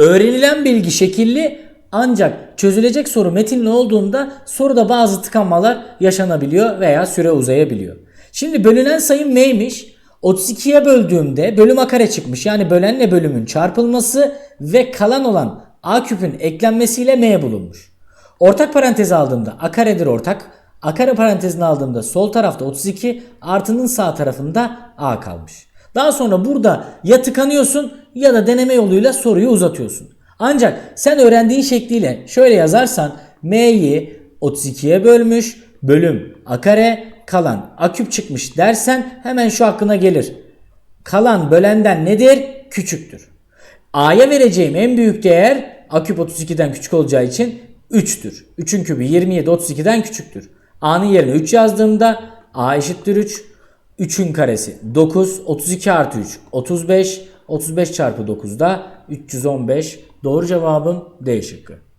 Öğrenilen bilgi şekilli ancak çözülecek soru metinli olduğunda soruda bazı tıkanmalar yaşanabiliyor veya süre uzayabiliyor. Şimdi bölünen sayım neymiş? 32'ye böldüğümde bölüm a kare çıkmış. Yani bölenle bölümün çarpılması ve kalan olan a küpün eklenmesiyle m bulunmuş. Ortak parantezi aldığımda a karedir ortak. A kare parantezini aldığımda sol tarafta 32 artının sağ tarafında a kalmış. Daha sonra burada ya tıkanıyorsun ya da deneme yoluyla soruyu uzatıyorsun. Ancak sen öğrendiğin şekliyle şöyle yazarsan m'yi 32'ye bölmüş bölüm a kare kalan a küp çıkmış dersen hemen şu aklına gelir. Kalan bölenden nedir? Küçüktür. A'ya vereceğim en büyük değer A küp 32'den küçük olacağı için 3'tür. 3'ün kübü 27 32'den küçüktür. A'nın yerine 3 yazdığımda A eşittir 3. 3'ün karesi 9. 32 artı 3 35. 35 çarpı 9 da 315. Doğru cevabım D şıkkı.